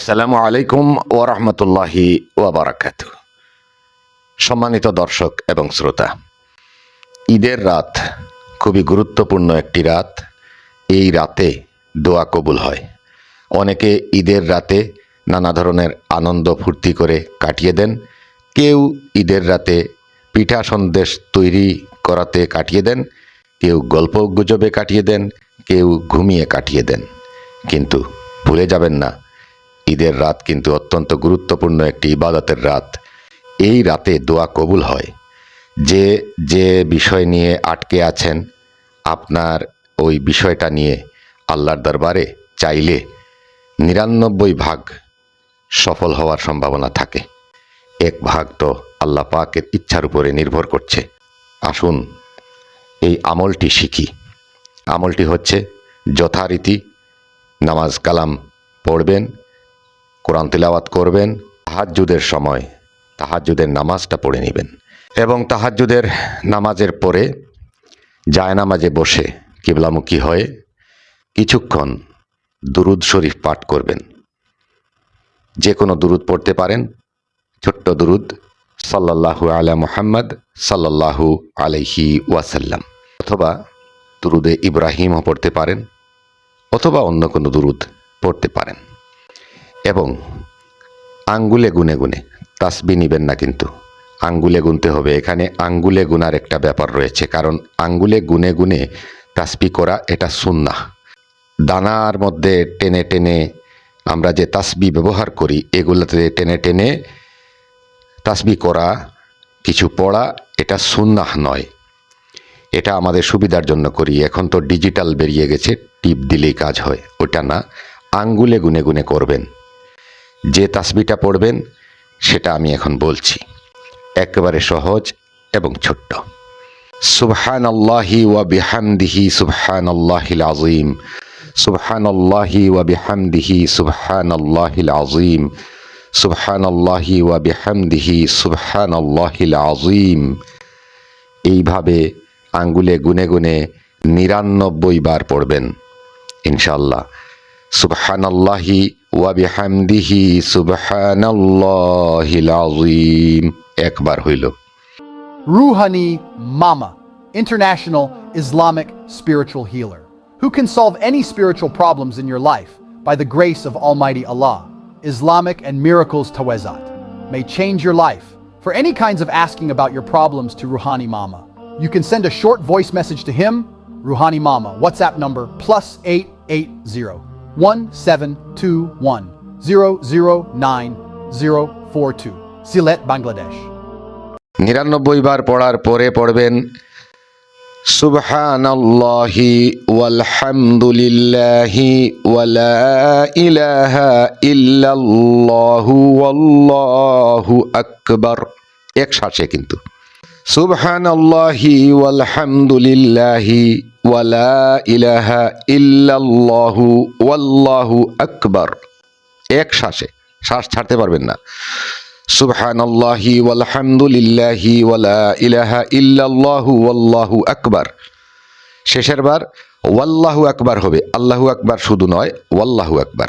আসসালামু আলাইকুম ওরহমতুল্লাহি ওয়াবারাকাত সম্মানিত দর্শক এবং শ্রোতা, ঈদের রাত খুবই গুরুত্বপূর্ণ একটি রাত। এই রাতে দোয়া কবুল হয়। অনেকে ঈদের রাতে নানা ধরনের আনন্দ ফুর্তি করে কাটিয়ে দেন। কেউ ঈদের রাতে পিঠা সন্দেশ তৈরি করাতে কাটিয়ে দেন। কেউ গল্প গুজবে কাটিয়ে দেন, কেউ ঘুমিয়ে কাটিয়ে দেন। কিন্তু ভুলে যাবেন না ঈদের রাত কিন্তু অত্যন্ত গুরুত্বপূর্ণ একটি ইবাদতের রাত। এই রাতে দোয়া কবুল হয়। যে যে বিষয় নিয়ে আটকে আছেন, আপনার ওই বিষয়টা নিয়ে আল্লাহর দরবারে চাইলে নিরানব্বই ভাগ সফল হওয়ার সম্ভাবনা থাকে। এক ভাগ তো আল্লাহ পাকের ইচ্ছার উপরে নির্ভর করছে। আসুন, এই আমলটি শিখি। আমলটি হচ্ছে যথারীতি নামাজ কালাম পড়বেন কোরআন তিলাওয়াত করবেন তাহাজ্জুদের সময়, তাহাজ্জুদের নামাজটা পড়ে নেবেন। এবং তাহাজ্জুদের নামাজের পরে জায়নামাজে বসে কিবলামুখী হয়ে কিছুক্ষণ দুরুদ শরীফ পাঠ করবেন। যে কোনো দুরুদ পড়তে পারেন, ছোট্ট দুরুদ, সাল্লাল্লাহু আলা মুহাম্মদ, সাল্লাল্লাহু আলাইহি ওয়াসাল্লাম। অথবা দুরুদে ইব্রাহিমও পড়তে পারেন, অথবা অন্য কোনো দুরুদ পড়তে পারেন। এবং আঙ্গুলে গুনে গুনে, তাসবি নিবেন না কিন্তু। আঙ্গুলে গুনতে হবে। এখানে আঙ্গুলে গুনার একটা ব্যাপার রয়েছে, কারণ আঙ্গুলে গুনে গুনে তাসবি করা এটা সুন্না দানার মধ্যে টেনে টেনে আমরা যে তাসবি ব্যবহার করি, এগুলোতে টেনে টেনে তাসবি করা, কিছু পড়া, এটা সুন্নাহ নয়। এটা আমাদের সুবিধার জন্য করি। এখন তো ডিজিটাল বেরিয়ে গেছে, টিপ দিলেই কাজ হয়। ওটা না, আঙ্গুলে গুনে গুনে করবেন। যে তাসবিটা পড়বেন, সেটা আমি এখন বলছি। একেবারে সহজ এবং ছোট্ট। সুবহান আল্লাহি ওয়া বিহামদিহি সুবহান আল্লাহিল আজিম সুবহান আল্লাহি ওয়া বিহামদিহি সুবহান আল্লাহিল আজিম সুবহান আল্লাহি ওয়া বিহামদিহি সুবহান আল্লাহিল আজিম এইভাবে আঙ্গুলে গুনে গুনে নিরানব্বই বার পড়বেন ইনশাল্লাহ সুবহানাল্লাহি ওয়া বিহামদিহি সুবহানাল্লাহিল আযীম একবার হইল Ruhani Mama, international Islamic spiritual healer, who can solve any spiritual problems in your life by the grace of Almighty Allah. Islamic and Miracles Tawezat may change your life. For any kinds of asking about your problems to Ruhani Mama, you can send a short voice message to him, Ruhani Mama, WhatsApp number plus 880 1721 009042, Silet, Bangladesh. নিরানব্বই বার পড়ার পরে পড়বেন সুবহানাল্লাহি ওয়ালহামদুলিল্লাহি ওয়ালা ইলাহা ইল্লাল্লাহু ওয়াল্লাহু আকবার। এক কিন্তু। সুবহানাল্লাহি ওয়ালহামদুলিল্লাহি ওয়ালা ইলাহা ইল্লাল্লাহু ওয়াল্লাহু আকবার। এক শ্বাসে, শ্বাস ছাড়তে পারবেন না। সুবহানাল্লাহি ওয়ালহামদুলিল্লাহি ওয়ালা ইলাহা ইল্লাল্লাহু ওয়াল্লাহু আকবার। শেষের বার, ওয়াল্লাহু আকবার হবে। আল্লাহু আকবার শুধু নয়, ওয়াল্লাহু আকবার।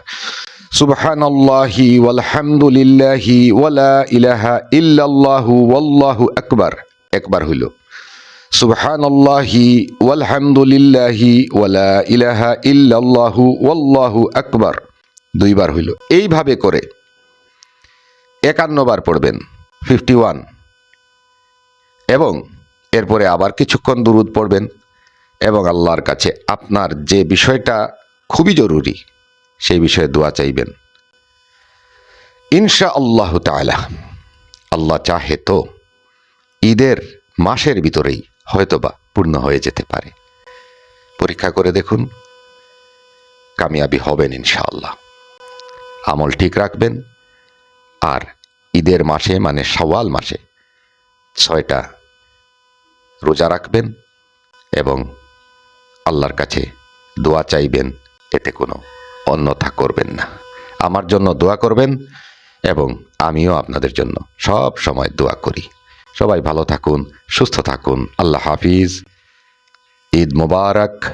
সুবহানাল্লাহি ওয়ালহামদুলিল্লাহি ওয়ালা ইলাহা ইল্লাল্লাহু ওয়াল্লাহু আকবার। একবার হইল। সুবহানাল্লাহি ওয়ালা ইলাহা আকবার। দুইবার হইল। এইভাবে করে একান্ন বার পড়বেন, ফিফটি ওয়ান। এবং এরপরে আবার কিছুক্ষণ দুরুদ পড়বেন এবং আল্লাহর কাছে আপনার যে বিষয়টা খুবই জরুরি, সেই বিষয়ে দোয়া চাইবেন। ইনশা আল্লাহ তালা আল্লাহ চাহে তো ঈদের মাসের ভিতরেই হয়তোবা পূর্ণ হয়ে যেতে পারে। পরীক্ষা করে দেখুন, কামিয়াবি হবেন ইনশাআল্লাহ। আমল ঠিক রাখবেন, আর ঈদের মাসে মানে সওয়াল মাসে ছয়টা রোজা রাখবেন এবং আল্লাহর কাছে দোয়া চাইবেন, এতে কোনো অন্যথা করবেন না। আমার জন্য দোয়া করবেন এবং আমিও আপনাদের জন্য সব সময় দোয়া করি। সবাই ভালো থাকুন সুস্থ থাকুন। আল্লাহ হাফিজ। ঈদ মোবারক।